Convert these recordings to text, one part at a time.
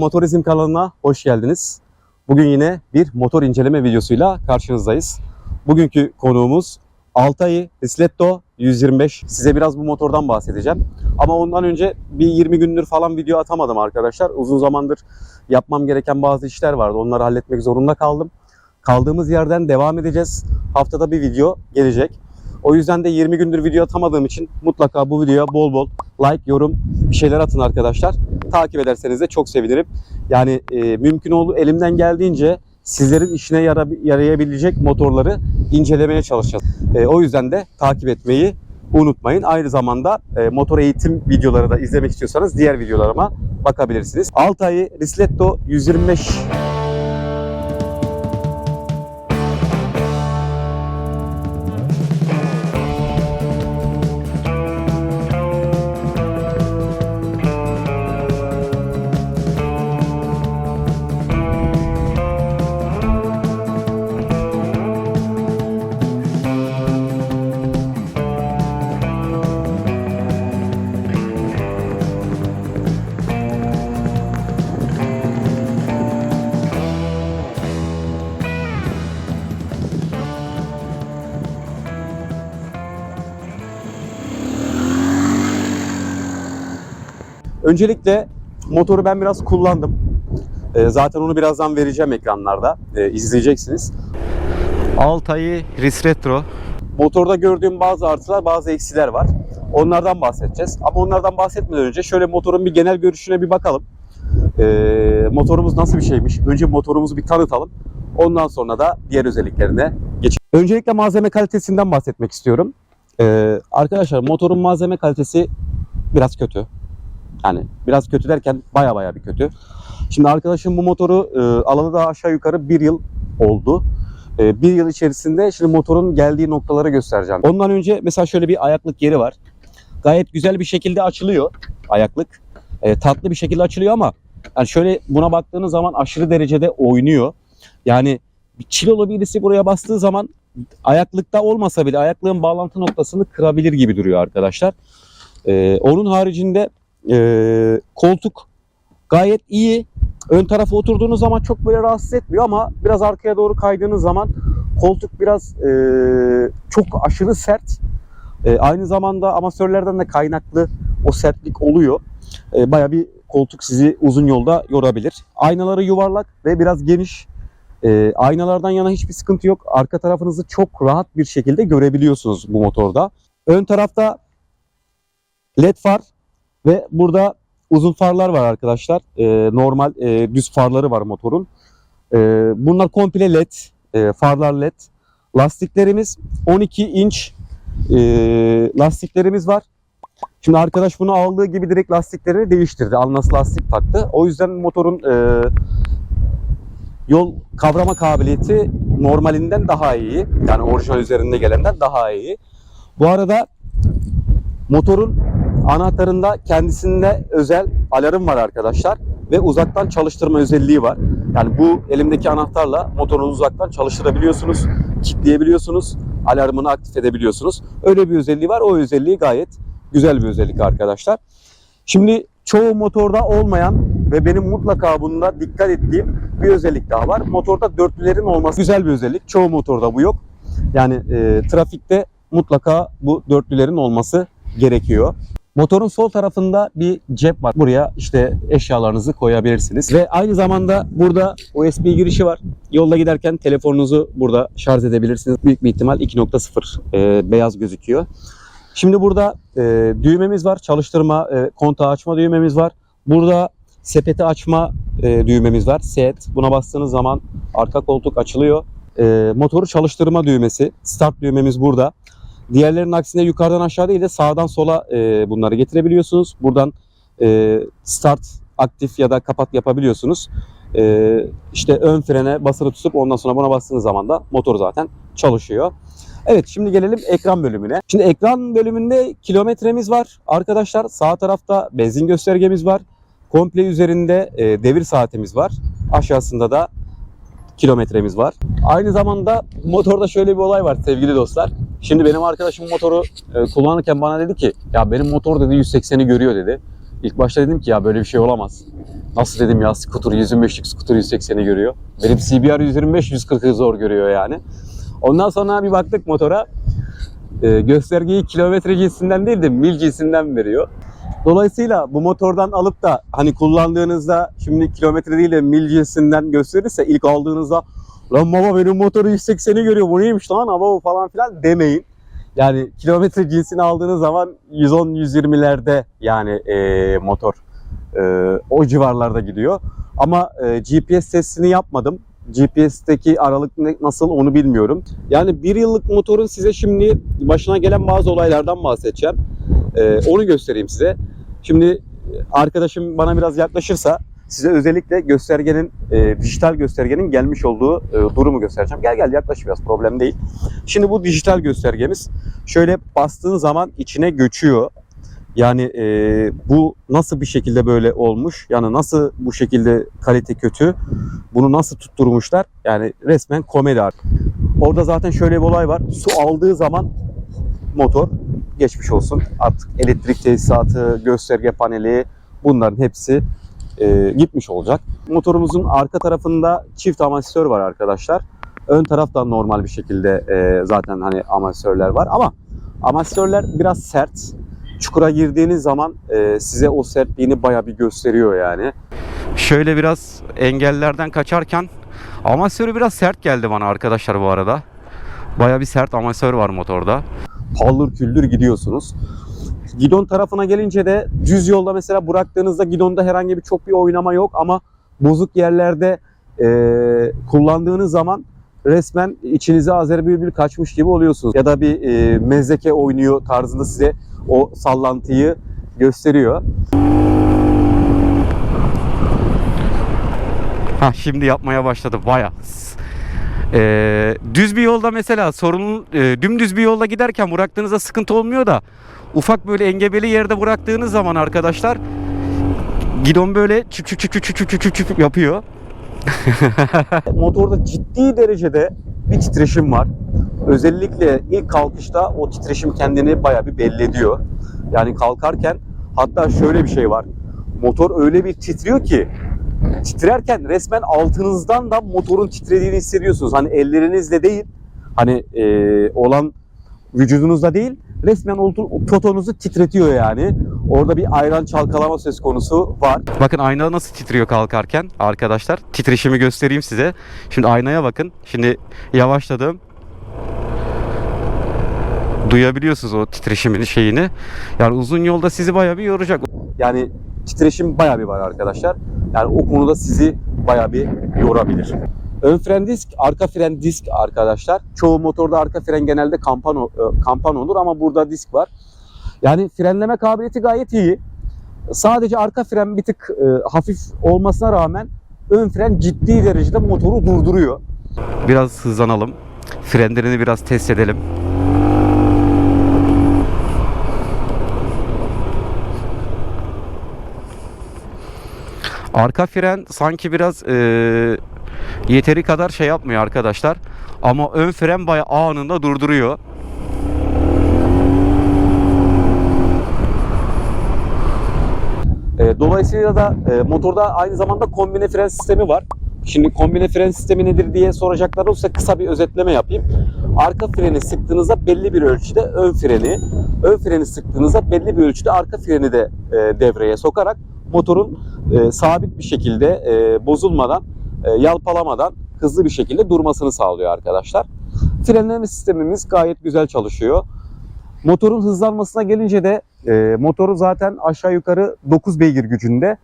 Motorizm kanalına hoş geldiniz. Bugün yine bir motor inceleme videosuyla karşınızdayız. Bugünkü konuğumuz Altay Risletto 125. Size biraz bu motordan bahsedeceğim. Ama ondan önce bir 20 gündür falan video atamadım arkadaşlar. Uzun zamandır yapmam gereken bazı işler vardı. Onları halletmek zorunda kaldım. Kaldığımız yerden devam edeceğiz. Haftada bir video gelecek. O yüzden de 20 gündür video atamadığım için mutlaka bu videoya bol bol like, yorum bir şeyler atın arkadaşlar. Takip ederseniz de çok sevinirim. Yani e, mümkün olduğu elimden geldiğince sizlerin işine yara- yarayabilecek motorları incelemeye çalışacağız. E, o yüzden de takip etmeyi unutmayın. Aynı zamanda e, motor eğitim videoları da izlemek istiyorsanız diğer videolarıma bakabilirsiniz. Altay Risletto 125 Öncelikle motoru ben biraz kullandım. Ee, zaten onu birazdan vereceğim ekranlarda. Ee, izleyeceksiniz. Altay Ris Retro. Motorda gördüğüm bazı artılar, bazı eksiler var. Onlardan bahsedeceğiz. Ama onlardan bahsetmeden önce şöyle motorun bir genel görüşüne bir bakalım. Ee, motorumuz nasıl bir şeymiş? Önce motorumuzu bir tanıtalım. Ondan sonra da diğer özelliklerine geçelim. Öncelikle malzeme kalitesinden bahsetmek istiyorum. Ee, arkadaşlar motorun malzeme kalitesi biraz kötü. Yani biraz kötü derken baya baya bir kötü. Şimdi arkadaşım bu motoru e, alalı da aşağı yukarı bir yıl oldu. E, bir yıl içerisinde şimdi motorun geldiği noktaları göstereceğim. Ondan önce mesela şöyle bir ayaklık yeri var. Gayet güzel bir şekilde açılıyor ayaklık. E, tatlı bir şekilde açılıyor ama yani şöyle buna baktığınız zaman aşırı derecede oynuyor. Yani bir kilolu birisi buraya bastığı zaman ayaklıkta olmasa bile ayaklığın bağlantı noktasını kırabilir gibi duruyor arkadaşlar. E, onun haricinde e, koltuk gayet iyi. Ön tarafa oturduğunuz zaman çok böyle rahatsız etmiyor ama biraz arkaya doğru kaydığınız zaman koltuk biraz e, çok aşırı sert. E, aynı zamanda amatörlerden de kaynaklı o sertlik oluyor. E, Baya bir koltuk sizi uzun yolda yorabilir. Aynaları yuvarlak ve biraz geniş. E, aynalardan yana hiçbir sıkıntı yok. Arka tarafınızı çok rahat bir şekilde görebiliyorsunuz bu motorda. Ön tarafta led far ve burada uzun farlar var arkadaşlar. Ee, normal e, düz farları var motorun. Ee, bunlar komple led. e, farlar led. Lastiklerimiz 12 inç e, lastiklerimiz var. Şimdi arkadaş bunu aldığı gibi direkt lastiklerini değiştirdi. Alnas lastik taktı. O yüzden motorun e, yol kavrama kabiliyeti normalinden daha iyi. Yani orijinal üzerinde gelenden daha iyi. Bu arada motorun anahtarında kendisinde özel alarm var arkadaşlar ve uzaktan çalıştırma özelliği var. Yani bu elimdeki anahtarla motoru uzaktan çalıştırabiliyorsunuz, kilitleyebiliyorsunuz, alarmını aktif edebiliyorsunuz. Öyle bir özelliği var. O özelliği gayet güzel bir özellik arkadaşlar. Şimdi çoğu motorda olmayan ve benim mutlaka bunda dikkat ettiğim bir özellik daha var. Motorda dörtlülerin olması güzel bir özellik. Çoğu motorda bu yok. Yani e, trafikte mutlaka bu dörtlülerin olması gerekiyor. Motorun sol tarafında bir cep var. Buraya işte eşyalarınızı koyabilirsiniz. Ve aynı zamanda burada USB girişi var. Yolda giderken telefonunuzu burada şarj edebilirsiniz. Büyük bir ihtimal 2.0 e, beyaz gözüküyor. Şimdi burada e, düğmemiz var. Çalıştırma, e, kontağı açma düğmemiz var. Burada sepeti açma e, düğmemiz var. Set. Buna bastığınız zaman arka koltuk açılıyor. E, motoru çalıştırma düğmesi. Start düğmemiz burada. Diğerlerinin aksine yukarıdan aşağı değil de sağdan sola e, bunları getirebiliyorsunuz. Buradan e, start aktif ya da kapat yapabiliyorsunuz. E, işte ön frene basılı tutup ondan sonra buna bastığınız zaman da motor zaten çalışıyor. Evet şimdi gelelim ekran bölümüne. Şimdi ekran bölümünde kilometremiz var. Arkadaşlar sağ tarafta benzin göstergemiz var. Komple üzerinde e, devir saatimiz var. Aşağısında da kilometremiz var. Aynı zamanda motorda şöyle bir olay var sevgili dostlar. Şimdi benim arkadaşım motoru e, kullanırken bana dedi ki ya benim motor dedi 180'i görüyor dedi. İlk başta dedim ki ya böyle bir şey olamaz. Nasıl dedim ya skuter 125'lik skuter 180'i görüyor. Benim CBR 125 140'ı zor görüyor yani. Ondan sonra bir baktık motora. Ee, göstergeyi kilometre cinsinden değil de mil cinsinden veriyor. Dolayısıyla bu motordan alıp da hani kullandığınızda şimdi kilometre değil de mil cinsinden gösterirse ilk aldığınızda lan baba benim motoru 180'i görüyor bu neymiş lan baba falan filan demeyin. Yani kilometre cinsini aldığınız zaman 110-120'lerde yani e, motor e, o civarlarda gidiyor. Ama e, GPS testini yapmadım. GPS'teki aralık nasıl onu bilmiyorum. Yani bir yıllık motorun size şimdi başına gelen bazı olaylardan bahsedeceğim. E, onu göstereyim size. Şimdi e, arkadaşım bana biraz yaklaşırsa size özellikle göstergenin, e, dijital göstergenin gelmiş olduğu e, durumu göstereceğim. Gel gel yaklaş biraz problem değil. Şimdi bu dijital göstergemiz şöyle bastığın zaman içine göçüyor. Yani e, bu nasıl bir şekilde böyle olmuş? Yani nasıl bu şekilde kalite kötü? Bunu nasıl tutturmuşlar? Yani resmen komedi artık. Orada zaten şöyle bir olay var. Su aldığı zaman motor geçmiş olsun. Artık elektrik tesisatı, gösterge paneli bunların hepsi e, gitmiş olacak. Motorumuzun arka tarafında çift amasör var arkadaşlar. Ön taraftan normal bir şekilde e, zaten hani amasörler var ama amasörler biraz sert. Çukura girdiğiniz zaman e, size o sertliğini baya bir gösteriyor yani. Şöyle biraz engellerden kaçarken amasörü biraz sert geldi bana arkadaşlar bu arada. Baya bir sert amasör var motorda. Paldır küldür gidiyorsunuz. Gidon tarafına gelince de düz yolda mesela bıraktığınızda gidonda herhangi bir çok bir oynama yok ama bozuk yerlerde e, kullandığınız zaman resmen içinize Azer Bülbül kaçmış gibi oluyorsunuz. Ya da bir e, mezeke oynuyor tarzında size o sallantıyı gösteriyor. Ha şimdi yapmaya başladı baya. Ee, düz bir yolda mesela sorunun e, dümdüz bir yolda giderken bıraktığınızda sıkıntı olmuyor da ufak böyle engebeli yerde bıraktığınız zaman arkadaşlar gidon böyle çıp çıp çıp çıp çıp çıp çıp yapıyor. Motorda ciddi derecede bir titreşim var. Özellikle ilk kalkışta o titreşim kendini bayağı bir belli ediyor. Yani kalkarken hatta şöyle bir şey var. Motor öyle bir titriyor ki titrerken resmen altınızdan da motorun titrediğini hissediyorsunuz. Hani ellerinizle değil, hani e, olan vücudunuzda değil, resmen o totonuzu titretiyor yani. Orada bir ayran çalkalama söz konusu var. Bakın ayna nasıl titriyor kalkarken arkadaşlar. Titreşimi göstereyim size. Şimdi aynaya bakın. Şimdi yavaşladım. Duyabiliyorsunuz o titreşimin şeyini. Yani uzun yolda sizi bayağı bir yoracak. Yani titreşim bayağı bir var arkadaşlar. Yani o konuda sizi bayağı bir yorabilir. Ön fren disk, arka fren disk arkadaşlar. Çoğu motorda arka fren genelde kampan, e, kampan olur ama burada disk var. Yani frenleme kabiliyeti gayet iyi. Sadece arka fren bir tık e, hafif olmasına rağmen ön fren ciddi derecede motoru durduruyor. Biraz hızlanalım. Frenlerini biraz test edelim. Arka fren sanki biraz e, yeteri kadar şey yapmıyor arkadaşlar. Ama ön fren bayağı anında durduruyor. E, dolayısıyla da e, motorda aynı zamanda kombine fren sistemi var. Şimdi kombine fren sistemi nedir diye soracaklar olursa kısa bir özetleme yapayım. Arka freni sıktığınızda belli bir ölçüde ön freni, ön freni sıktığınızda belli bir ölçüde arka freni de e, devreye sokarak motorun e, sabit bir şekilde e, bozulmadan, e, yalpalamadan hızlı bir şekilde durmasını sağlıyor arkadaşlar. Frenleme sistemimiz gayet güzel çalışıyor. Motorun hızlanmasına gelince de e, motoru zaten aşağı yukarı 9 beygir gücünde.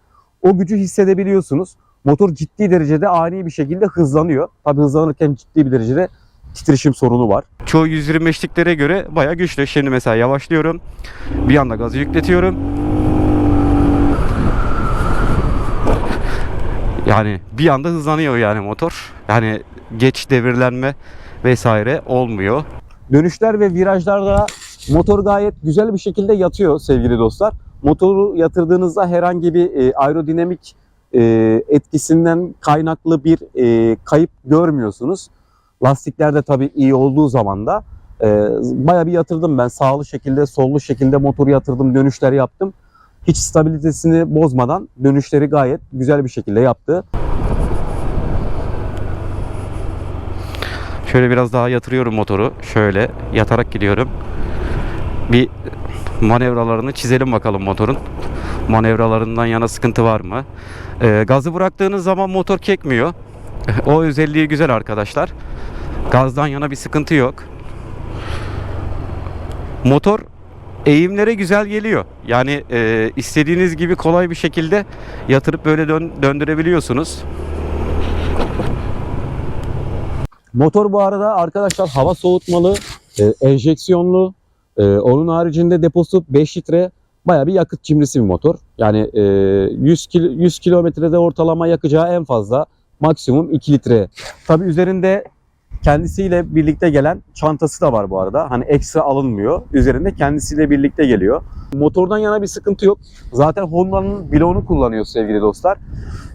O gücü hissedebiliyorsunuz. Motor ciddi derecede ani bir şekilde hızlanıyor. Tabi hızlanırken ciddi bir derecede titreşim sorunu var. Çoğu 125'liklere göre baya güçlü. Şimdi mesela yavaşlıyorum. Bir anda gazı yükletiyorum. Yani bir anda hızlanıyor yani motor. Yani geç devirlenme vesaire olmuyor. Dönüşler ve virajlarda motor gayet güzel bir şekilde yatıyor sevgili dostlar. Motoru yatırdığınızda herhangi bir e, aerodinamik e, etkisinden kaynaklı bir e, kayıp görmüyorsunuz. Lastikler de tabii iyi olduğu zaman da baya bir yatırdım ben. Sağlı şekilde, sollu şekilde motoru yatırdım, dönüşler yaptım. hiç stabilitesini bozmadan dönüşleri gayet güzel bir şekilde yaptı. Şöyle biraz daha yatırıyorum motoru. Şöyle yatarak gidiyorum. Bir manevralarını çizelim bakalım motorun. Manevralarından yana sıkıntı var mı? Ee, gazı bıraktığınız zaman motor kekmiyor. o özelliği güzel arkadaşlar. Gazdan yana bir sıkıntı yok. Motor eğimlere güzel geliyor. Yani e, istediğiniz gibi kolay bir şekilde yatırıp böyle dön- döndürebiliyorsunuz. Motor bu arada arkadaşlar hava soğutmalı, e, enjeksiyonlu. E, onun haricinde deposu 5 litre. Baya bir yakıt cimrisi bir motor. Yani e, 100, kil, 100 kilometrede ortalama yakacağı en fazla maksimum 2 litre. Tabi üzerinde kendisiyle birlikte gelen çantası da var bu arada. Hani ekstra alınmıyor. Üzerinde kendisiyle birlikte geliyor. Motordan yana bir sıkıntı yok. Zaten Honda'nın bloğunu kullanıyor sevgili dostlar.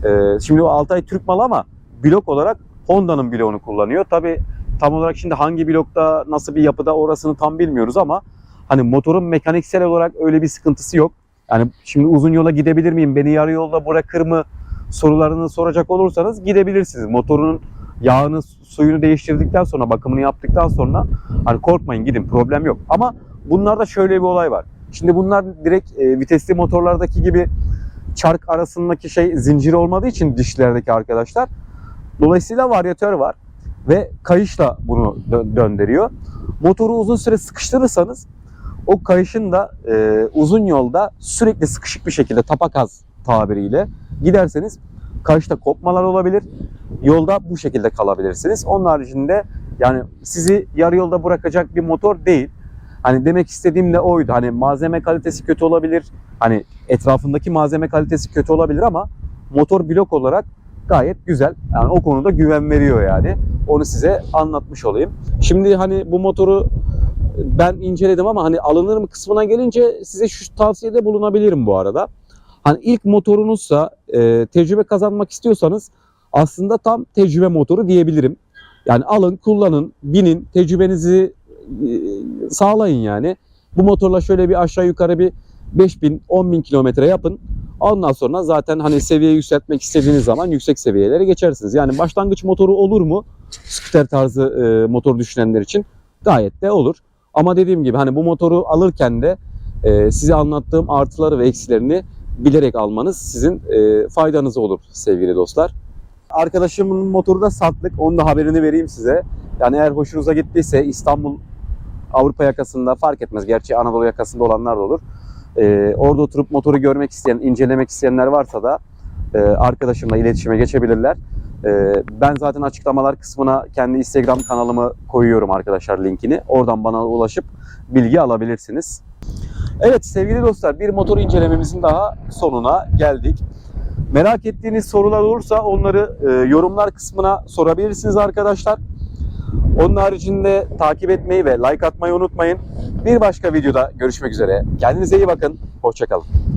E, şimdi o Altay Türk malı ama blok olarak Honda'nın bloğunu kullanıyor. Tabi tam olarak şimdi hangi blokta nasıl bir yapıda orasını tam bilmiyoruz ama hani motorun mekaniksel olarak öyle bir sıkıntısı yok. Yani şimdi uzun yola gidebilir miyim? Beni yarı yolda bırakır mı? Sorularını soracak olursanız gidebilirsiniz. Motorun yağını, suyunu değiştirdikten sonra, bakımını yaptıktan sonra hani korkmayın gidin problem yok. Ama bunlarda şöyle bir olay var. Şimdi bunlar direkt e, vitesli motorlardaki gibi çark arasındaki şey zincir olmadığı için dişlerdeki arkadaşlar Dolayısıyla varyatör var ve kayışla bunu dö- döndürüyor. Motoru uzun süre sıkıştırırsanız o kayışın da e, uzun yolda sürekli sıkışık bir şekilde tapakaz tabiriyle giderseniz kayışta kopmalar olabilir. Yolda bu şekilde kalabilirsiniz. Onun haricinde yani sizi yarı yolda bırakacak bir motor değil. Hani demek istediğim de oydu. Hani malzeme kalitesi kötü olabilir. Hani etrafındaki malzeme kalitesi kötü olabilir ama motor blok olarak gayet güzel. Yani o konuda güven veriyor yani. Onu size anlatmış olayım. Şimdi hani bu motoru ben inceledim ama hani alınır mı kısmına gelince size şu tavsiyede bulunabilirim bu arada. Hani ilk motorunuzsa e, tecrübe kazanmak istiyorsanız aslında tam tecrübe motoru diyebilirim. Yani alın, kullanın, binin, tecrübenizi e, sağlayın yani. Bu motorla şöyle bir aşağı yukarı bir 5000 10000 kilometre yapın. Ondan sonra zaten hani seviye yükseltmek istediğiniz zaman yüksek seviyelere geçersiniz. Yani başlangıç motoru olur mu? Scooter tarzı e, motor düşünenler için gayet de olur. Ama dediğim gibi hani bu motoru alırken de e, size anlattığım artıları ve eksilerini bilerek almanız sizin e, faydanıza olur sevgili dostlar. Arkadaşımın motoru da sattık. Onun da haberini vereyim size. Yani eğer hoşunuza gittiyse İstanbul Avrupa yakasında fark etmez. Gerçi Anadolu yakasında olanlar da olur. Ee, orada oturup motoru görmek isteyen, incelemek isteyenler varsa da e, arkadaşımla iletişime geçebilirler. Ee, ben zaten açıklamalar kısmına kendi Instagram kanalımı koyuyorum arkadaşlar linkini. Oradan bana ulaşıp bilgi alabilirsiniz. Evet sevgili dostlar bir motor incelememizin daha sonuna geldik. Merak ettiğiniz sorular olursa onları e, yorumlar kısmına sorabilirsiniz arkadaşlar. Onun haricinde takip etmeyi ve like atmayı unutmayın. Bir başka videoda görüşmek üzere. Kendinize iyi bakın. Hoşçakalın.